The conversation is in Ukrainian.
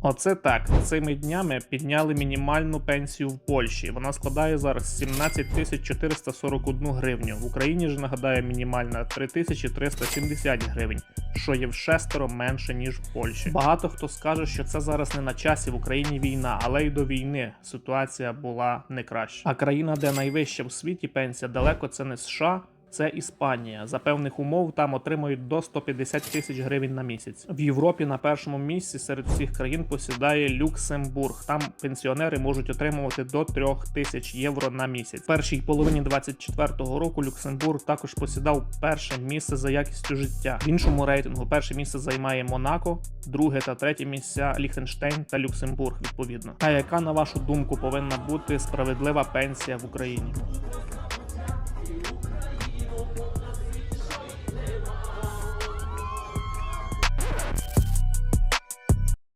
Оце так. Цими днями підняли мінімальну пенсію в Польщі. Вона складає зараз 17 тисяч 441 гривню. В Україні ж нагадаю мінімальна 3370 гривень, що є в шестеро менше ніж в Польщі. Багато хто скаже, що це зараз не на часі в Україні війна, але й до війни ситуація була не краща. А країна, де найвища в світі пенсія, далеко це не США. Це Іспанія. За певних умов там отримують до 150 тисяч гривень на місяць. В Європі на першому місці серед всіх країн посідає Люксембург. Там пенсіонери можуть отримувати до 3 тисяч євро на місяць. В першій половині 24-го року Люксембург також посідав перше місце за якістю життя. В іншому рейтингу перше місце займає Монако, друге та третє місця Ліхтенштейн та Люксембург. Відповідно. А яка на вашу думку повинна бути справедлива пенсія в Україні?